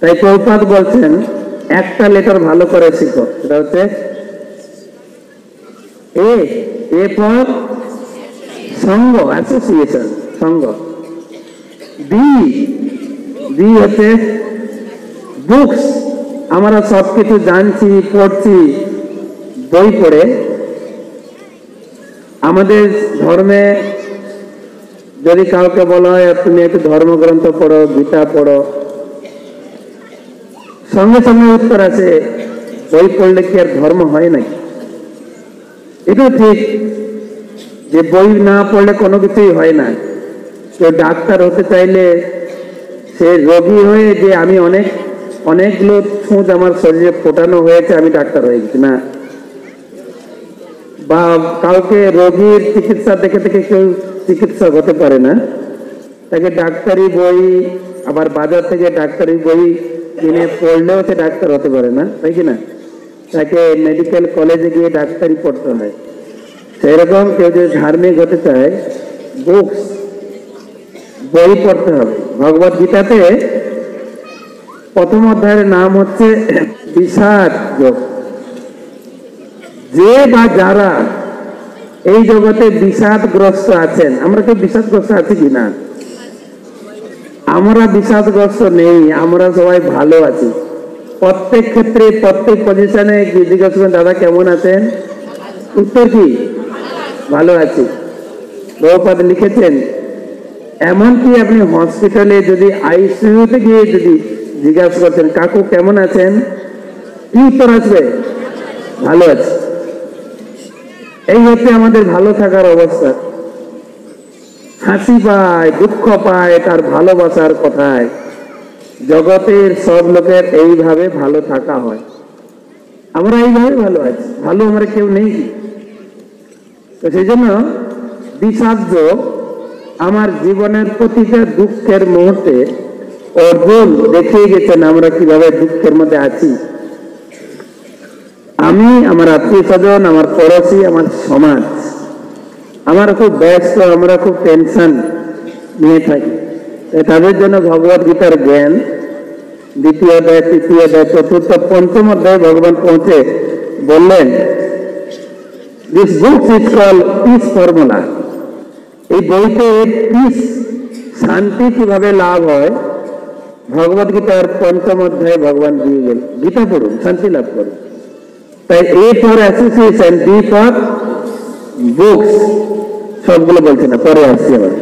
তাই প্রভুপাত বলছেন, একটা লেটার ভালো করে শিখো। সেটা হচ্ছে, এ এ ফর সঙ্গ অ্যাসোসিয়েশন সঙ্গ। বি বি হচ্ছে বুকস আমরা সব কিছু জানছি, পড়ছি, বই পড়ে। আমাদের ধর্মে যদি কাউকে বলা হয়, তুমি একটু ধর্মগ্রন্থ পড়ো, গীতা পড়ো সঙ্গে সঙ্গে উত্তর আছে, বই পড়লে কি আর ধর্ম হয় নাকি এটাও ঠিক যে বই না পড়লে কোনো কিছুই হয় না। কেউ ডাক্তার হতে চাইলে সে রোগী হয়ে যে আমি অনেক, অনেকগুলো ছুঁচ আমার শরীরে ফোটানো হয়েছে, আমি ডাক্তার হয়ে গেছি, না। বা কাউকে রোগীর চিকিৎসা দেখে দেখে কেউ চিকিৎসক হতে পারে না। তাকে ডাক্তারি বই, আবার বাজার থেকে ডাক্তারি বই কিনে পড়লেও সে ডাক্তার হতে পারে না, তাই কি না? তাকে মেডিকেল কলেজে গিয়ে ডাক্তারি পড়তে হয়। সেরকম কেউ যদি ধার্মিক হতে চায় বুকস বই পড়তে হবে। ভগবত গীতাতে প্রথম অধ্যায়ের নাম হচ্ছে বিষাদ যোগ। যে বা যারা এই জগতে বিষাদগ্রস্ত আছেন, আমরা কেউ বিষাদগ্রস্ত আছি কি না? আমরা বিষাদগ্রস্ত নেই, আমরা সবাই ভালো আছি। প্রত্যেক ক্ষেত্রে, প্রত্যেক পজিশনে জিজ্ঞাসা করেন দাদা কেমন আছেন? উত্তর কি? ভালো আছি। বহুপাদ লিখেছেন, এমনকি আপনি হসপিটালে যদি আইসিইউতে গিয়ে যদি জিজ্ঞাসা করছেন, কাকু কেমন আছেন? কি উত্তর আসবে? ভালো আছে। এই হচ্ছে আমাদের ভালো থাকার অবস্থা। হাসি পায়, দুঃখ পায় তার ভালোবাসার কথায়। জগতের সব লোকের এইভাবে ভালো থাকা হয়। আমরা এইভাবে ভালো আছি, ভালো আমরা কেউ নেই। তো সেই জন্য বিষাদ্য আমার জীবনের প্রতিটা দুঃখের মুহূর্তে অর্জুন দেখিয়ে গেছেন আমরা কীভাবে দুঃখের মধ্যে আছি। আমি, আমার আত্মীয় স্বজন, আমার পড়োশি, আমার সমাজ। আমরা খুব ব্যস্ত, আমরা খুব টেনশন নিয়ে থাকি। তাদের জন্য ভগবত গীতার জ্ঞান, দ্বিতীয় অধ্যায়, তৃতীয় অধ্যায়, চতুর্থ, পঞ্চম অধ্যায় ভগবান পৌঁছে বললেন this book is call peace formula এই বইতে পিস শান্তি কীভাবে লাভ হয়, ভগবত গীতার পঞ্চম অধ্যায় ভগবান দিয়ে গেল। গীতা পড়ুন, শান্তি লাভ করুন। তাই A for association B for books সবগুলো বলছি না পরে আসছি আবার